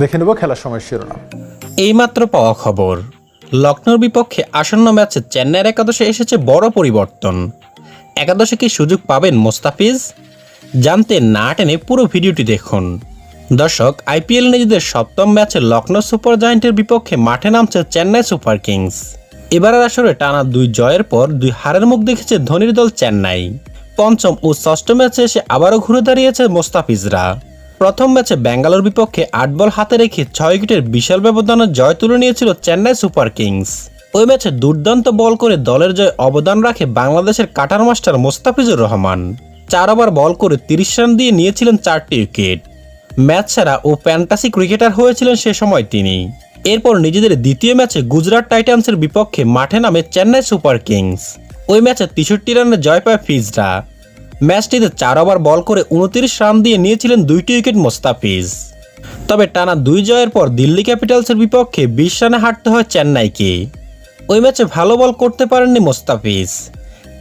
দেখে নেব খেলার সময় শিরোনাম। এইমাত্র পাওয়া খবর লখনৌর বিপক্ষে আসন্ন ম্যাচে চেন্নাইয়ের একাদশে এসেছে বড় পরিবর্তন। একাদশে কি সুযোগ পাবেন মোস্তাফিজ? জানতে না টেনে পুরো ভিডিওটি দেখুন। দর্শক, আইপিএল নিজেদের সপ্তম ম্যাচে লখনৌ সুপার জায়েন্টের বিপক্ষে মাঠে নামছে চেন্নাই সুপার কিংস। এবারের আসরে টানা দুই জয়ের পর দুই হারের মুখ দেখেছে ধোনির দল চেন্নাই। পঞ্চম ও ষষ্ঠ ম্যাচে এসে আবারও ঘুরে দাঁড়িয়েছে মোস্তাফিজরা। প্রথম ম্যাচে ব্যাঙ্গালোর বিপক্ষে আট বল হাতে রেখে ছয় উইকেটের বিশাল ব্যবধানে জয় তুলে নিয়েছিল চেন্নাই সুপার কিংস। ওই ম্যাচে দুর্দান্ত বল করে দলের জয় অবদান রাখে বাংলাদেশের কাটার মাস্টার মোস্তাফিজুর রহমান। চার ওভার বল করে তিরিশ রান দিয়ে নিয়েছিলেন চারটি উইকেট। ম্যাচ ছাড়া ও ফ্যান্টাসি ক্রিকেটার হয়েছিলেন সে সময় তিনি। এরপর নিজেদের দ্বিতীয় ম্যাচে গুজরাট টাইটান্সের বিপক্ষে মাঠে নামে চেন্নাই সুপার কিংস। ওই ম্যাচে তেষট্টি রানে জয় পায় ফিজরা। ম্যাচটিতে চার ওভার বল করে উনত্রিশ রান দিয়ে নিয়েছিলেন দুইটি উইকেট মোস্তাফিজ। তবে টানা দুই জয়ের পর দিল্লি ক্যাপিটালসের বিপক্ষে বিশ রানে হারতে হয় চেন্নাইকে। ওই ম্যাচে ভালো বল করতে পারেননি মোস্তাফিজ।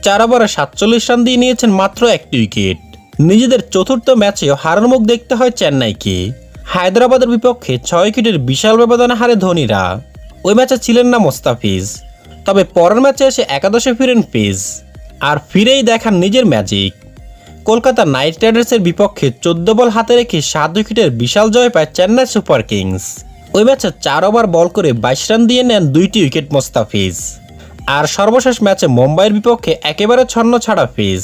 চার ওভারে সাতচল্লিশ রান দিয়ে নিয়েছেন মাত্র একটি উইকেট। নিজেদের চতুর্থ ম্যাচেও হারার মুখ দেখতে হয় চেন্নাইকে। হায়দ্রাবাদের বিপক্ষে ছয় উইকেটের বিশাল ব্যবধানে হারে ধোনিরা। ওই ম্যাচে ছিলেন না মোস্তাফিজ। তবে পরের ম্যাচে এসে একাদশে ফিরেন পেজ। আর ফিরেই দেখান নিজের ম্যাজিক। কলকাতা নাইট রাইডার্সের বিপক্ষে চোদ্দ বল হাতে রেখে সাত উইকেটের বিশাল জয় পায় চেন্নাই সুপার কিংস। ওই ম্যাচে চার ওভার বল করে বাইশ রান দিয়ে নেন দুইটি উইকেট মোস্তাফিজ। আর সর্বশেষ ম্যাচে মুম্বাইয়ের বিপক্ষে একেবারে ছন্ন ছাড়া ফিজ।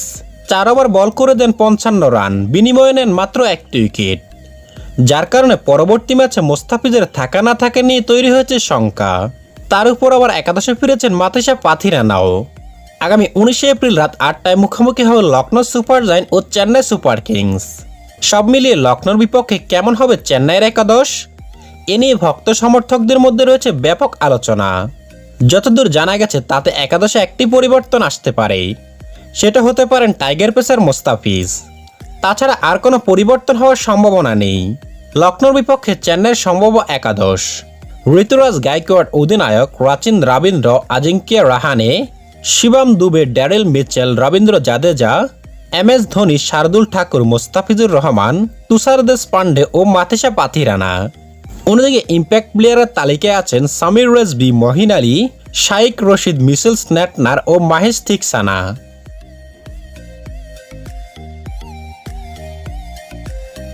চার ওভার বল করে দেন পঞ্চান্ন রান, বিনিময়ে নেন মাত্র একটি উইকেট। যার কারণে পরবর্তী ম্যাচে মোস্তাফিজের থাকা না থাকা নিয়ে তৈরি হয়েছে শঙ্কা। তার উপর আবার একাদশে ফিরেছেন মাতিসা পাথিরানাও। আগামী উনিশে এপ্রিল রাত আটটায় মুখোমুখি হবে লখনৌ সুপার জায়েন্ট ও চেন্নাই সুপার কিংস। সব মিলিয়ে লখনৌর বিপক্ষে কেমন হবে চেন্নাইয়ের একাদশ? এ নিয়ে ভক্ত সমর্থকদের মধ্যে রয়েছে ব্যাপক আলোচনা। যতদূর জানা গেছে, তাতে একাদশে একটি পরিবর্তন আসতে পারে। সেটা হতে পারেন টাইগার পেসার মোস্তাফিজ। তাছাড়া আর কোনো পরিবর্তন হওয়ার সম্ভাবনা নেই। লখনৌর বিপক্ষে চেন্নাইয়ের সম্ভব একাদশ। ঋতুরাজ গাইকোয়াড অধিনায়ক Rachin Ravindra Ajinkya Rahane Shivam Dube, Daryl Mitchell, Ravindra Jadeja, M S Dhoni, Shardul Thakur, Mustafizur Rahman Tushar Deshpande ও মাথেসা পাথিরানা। অন্যদিকে ইম্প্যাক্ট প্লেয়ারের তালিকায় আছেন সামির রেজবি মহিন আলী, শাইক রশিদ মিসেল স্ন্যাটনার ও মাহেশ থিকসানা।